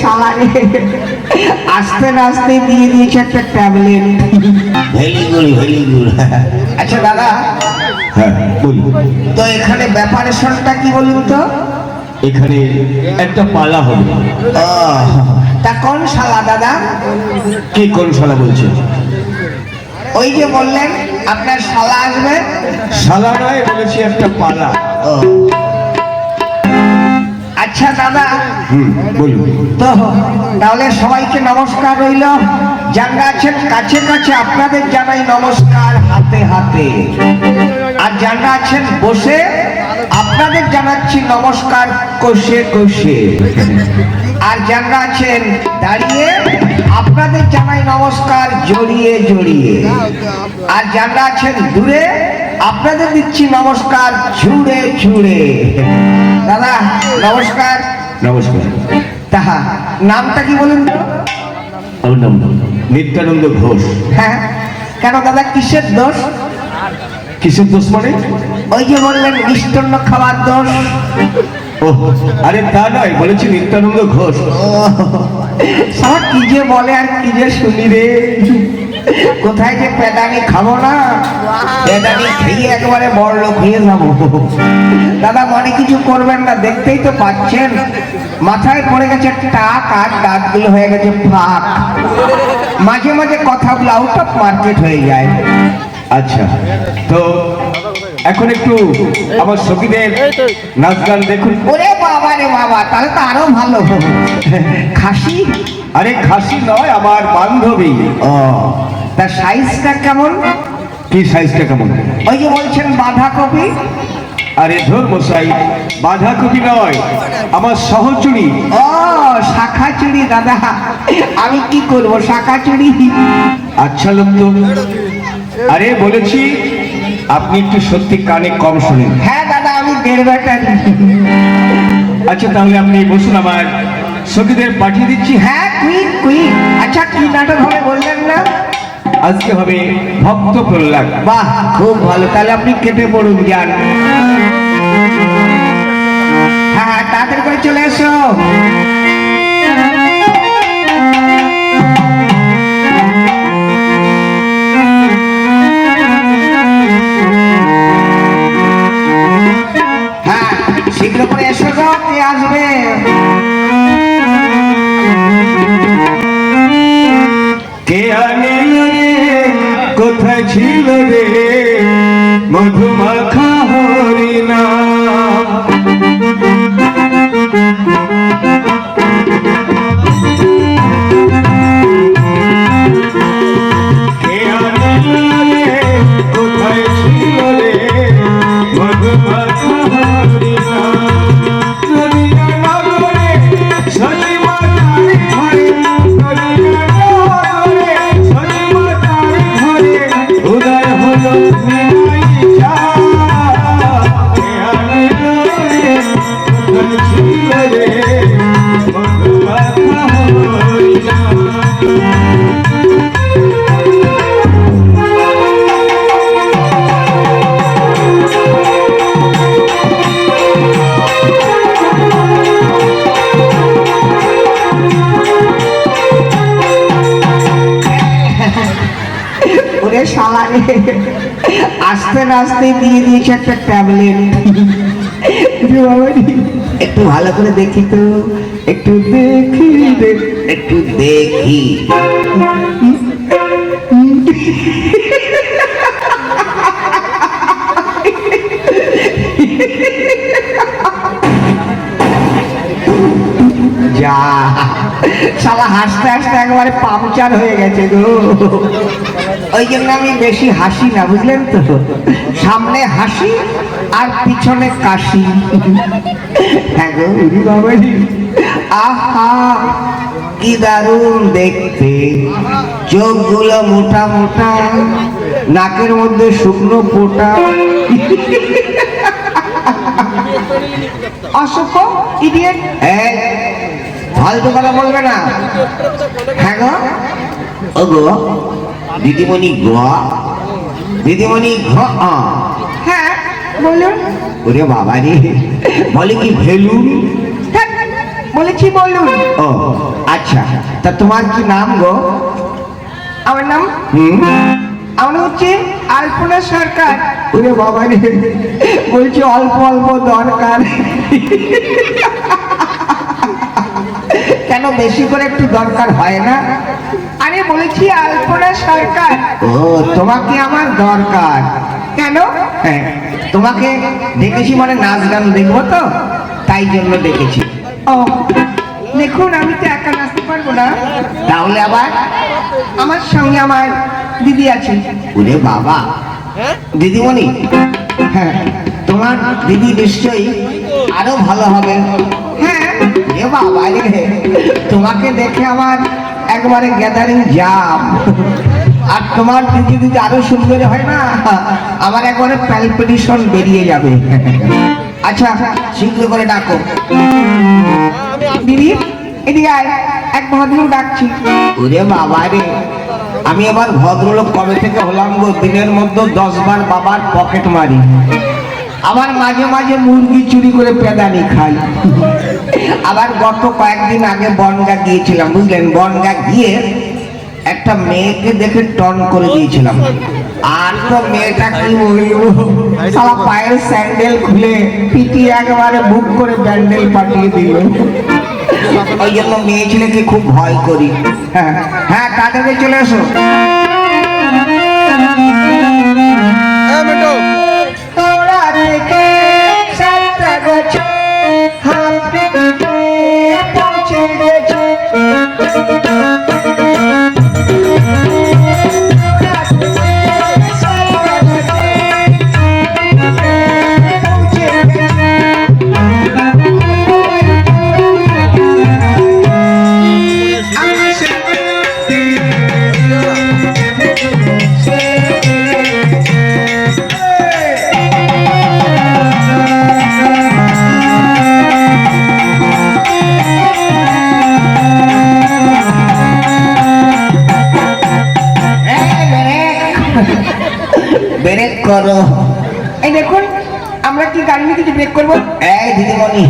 শালা আস্তে না আস্তে দিয়ে দিয়েছে একটা tablet. Very good very good. আচ্ছা দাদা। হ্যাঁ বলি তো এখানে ব্যাপারেশনটা কি বলুন তো? এখানে একটা পালা হবে। ও, তা কোন শালা দাদা? কি কোন শালা বলছে? ওই যে বললেন আপনার শালা আসবে? শালা নয় বলেছি একটা পালা। ও। আচ্ছা দাদা। বলুন। তো তাহলে সবাইকে নমস্কার রইল। যারা আছেন কাছে কাছে আপনাদের জানাই নমস্কার হাতে হাতে। আর যারা আছেন বসে আপনাদের জানাচ্ছি নমস্কার কষে কষে। আর যারা আছেন দাঁড়িয়ে আপনাদের জানাই নমস্কার জড়িয়ে জড়িয়ে। আর যারা আছেন দূরে আপনাদের দিচ্ছি নমস্কার ছুঁড়ে ছুঁড়ে। দাদা নমস্কার। নমস্কার। তাহা নামটা কি বলুন তো? নিত্যানন্দ ঘোষ। হ্যাঁ। কেন দাদা কিসের দোষ? কিসের দোষ মানে? ওই যে বললেন মিষ্টান্ন খাওয়ার দোষ। ও আরে তা নয় বলেছি নিত্যানন্দ ঘোষ। সব কি যে বলে আর কি যে শুনি রে? কোথায় যে পেদানি খাব না? পেদানি খেয়ে একবারে বড় লোক হয়ে যাব। দাদা মনে কিছু করবেন না দেখতেই তো পাচ্ছেন। মাথায় পড়ে গেছে টাক আর দাঁতগুলো হয়ে গেছে ফাঁক। মাঝে মাঝে কথাগুলো আউট অফ মার্কেট হয়ে যায়। আচ্ছা তো এখন একটু আমার সখীদের নাচ গান দেখুন। ওরে বাবা রে বাবা তাহলে তো আরও ভালো। খাসি? আরে খাসি নয় আমার বান্ধবী। ও তার সাইজটা কেমন? কি সাইজটা কেমন? ওই যে বলছেন বাঁধাকপি। আরে ধর মশাই বাঁধাকপি নয় আমার সহচুরি ও শাখা চুড়ি দাদা। আমি কি করব শাখা চুড়ি আচ্ছা লোক তো। আরে বলেছি আপনি একটু সত্যি কানে কম শোনেন। হ্যাঁ দাদা আমি দেড় বেটা আচ্ছা তাহলে আপনি বসুন আমার। সখীদের পাঠিয়ে দিচ্ছি। হ্যাঁ কুইক কুইক আচ্ছা কি নাটক হবে বললেন না? আজকে হবে ভক্ত প্রহ্লাদ। বাহ খুব ভালো। তাহলে আপনি কেটে পড়ুন যান হ্যাঁ হ্যাঁ তাড়াতাড়ি করে চলে এসো। আসবে কে আনিল কোথায় ছিল রে? শালা আস্তে আস্তে দিয়ে দিয়েছে একটা ট্যাবলেট। একটু ভালো করে দেখি তো। একটু দেখি একটু দেখি। যা। শালা হাসতে হাসতে একবারে পাংচার হয়ে গেছে গো। ওই জন্য আমি বেশি হাসি না, বুঝলেন তো? সামনে হাসি আর পিছনে কাশি। হ্যাঁ আহা, কি দারুণ দেখতে। চোখগুলো মোটা মোটা, নাকের মধ্যে শুকনো পোটা অসুখ ইডিয়েট এই, ফালতু কথা বলবে না। হ্যাঁ গো। ও গো দিদিমণি গ দিদিমণি ঘ হ্যাঁ বলুন। ওরে বাবা রে বলে কি ভেলুন? বলেছি বলুন? ও আচ্ছা তা তোমার কি নাম গো? আমার নাম? আমার হচ্ছে আলপনা সরকার। ওরে বাবা রে বলছি অল্প অল্প দরকার। কেন বেশি করে একটু দরকার হয় না? আরে বলেছি আলপনা সরকার। ও তোমাকে আমার দরকার। কেন? হ্যাঁ তোমাকে দেখেছি মানে নাচ গান দেখব তো তাই জন্য দেখেছি। ও দেখুন আমি তো একা নাচতে পারব না। তাহলে আবার? আমার সঙ্গে আমার দিদি আছে। ওরে বাবা। দিদিমণি? হ্যাঁ। তোমার দিদি নিশ্চয়ই আরও ভালো হবে হ্যাঁ এ বাবা রে। তোমাকে দেখে আমার একবারে গ্যাদারিং জাম আর তোমার দিদি দিদি আরও সুন্দর হয় না, আমার একবারে প্যালপিটেশন বেরিয়ে যাবে। আচ্ছা শীঘ্র করে ডাকো। দিদি, এদিকে আয়, এক ভদ্রলোক ডাকছি। ওরে বাবা রে, আমি আবার ভদ্রলোক কবে থেকে হলাম গো? দিনের মধ্যে দশ বার বাবার পকেট মারি। আবার মাঝে মাঝে মুরগি চুরি করে পেদানি খাই। আবার গত কয়েকদিন আগে বনগা গিয়েছিলাম, বুঝলেন? বনগা গিয়ে একটা মেয়েকে দেখে টন করে দিয়েছিলাম। আর তো মেয়েটা কি বলব? পায়ের স্যান্ডেল খুলে পিটি একেবারে বুক করে ব্যান্ডেল পাঠিয়ে দিল। ওই জন্য মেয়ে ছেলেকে খুব ভয় করি। হ্যাঁ হ্যাঁ তাড়াতাড়ি চলে এসো। গেছে এই, করো এই দেখুন আমরা কি গাড়ি নিয়ে কিছু ব্রেক করব? এই দিদিমণি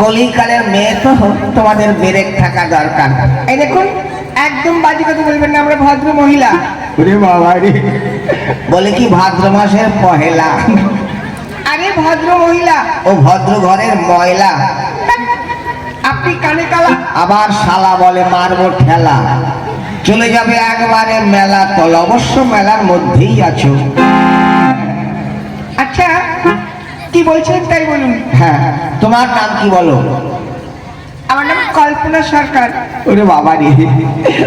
কলিকালের মেয়ে তো তোমাদের ব্রেক থাকা দরকার। এই দেখুন একদম বাজে কথা বলবেন না আমরা ভদ্র মহিলা। ওরে বাবা রে। বলে কি ভাদ্র মাসের পহেলা? আরে ভদ্র মহিলা। ও ভদ্র ঘরের ময়লা। আপনি কানে কালা। আবার শালা বলে মারবো ঠেলা। চলে যাবে একবারে মেলা তল। অবশ্য মেলার মধ্যেই আছো। বলছেন তাই বলুন। হ্যাঁ তোমার নাম কি বলো? আমার নাম কল্পনা সরকার। ওরে বাবা রে।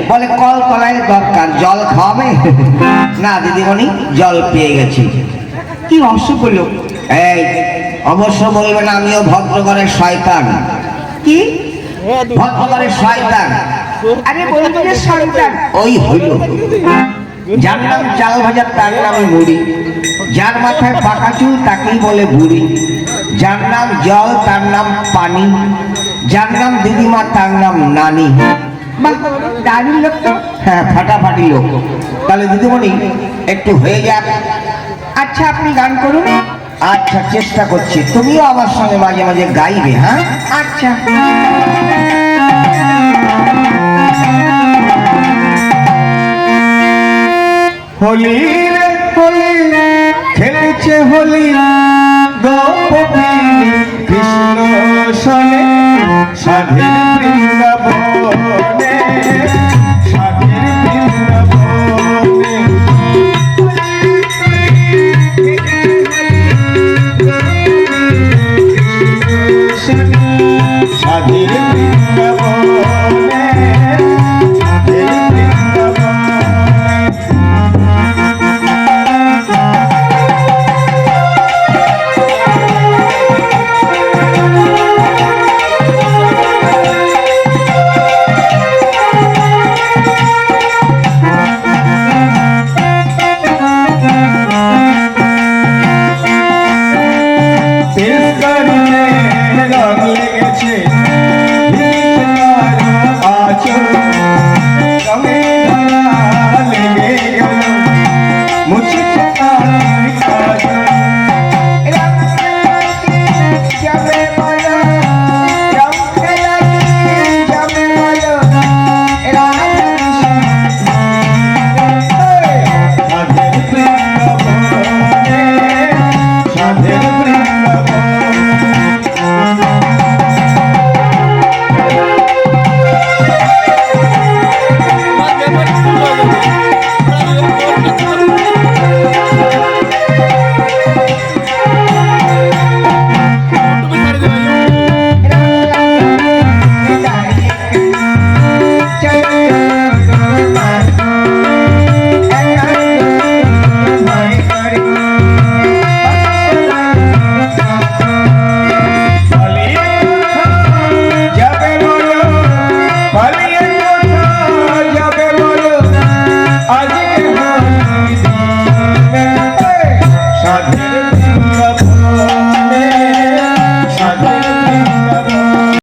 বলে কল কলায় দরকার জল খাওয়াবে? না দিদিমণি জল পেয়ে গেছি। কি অশুভ লোক এই অবশ্য বলবেন আমিও ভদ্রগড়ের শয়তান। কি? ভদ্রগড়ের শয়তান। আরে বলুন যে সন্তান ওই হইল যার নাম চাল ভাজার তার নামে মুড়ি। যার মাথায় পাকা চুল তাকেই বলে বুড়ি। যার নাম জল, তার নাম পানি। যার নাম দিদিমা, তার নাম নানি। দারুণ লোক তো। হ্যাঁ ফাটাফাটি লোক। তাহলে দিদিমণি, একটু হয়ে যাক। আচ্ছা আপনি গান করুন। আচ্ছা চেষ্টা করছি। তুমিও আমার সঙ্গে মাঝে মাঝে গাইবে হ্যাঁ? আচ্ছা। হোলি হোলি খেলেছে হলিয়া গোপী কৃষ্ণ সনে স্বাধীন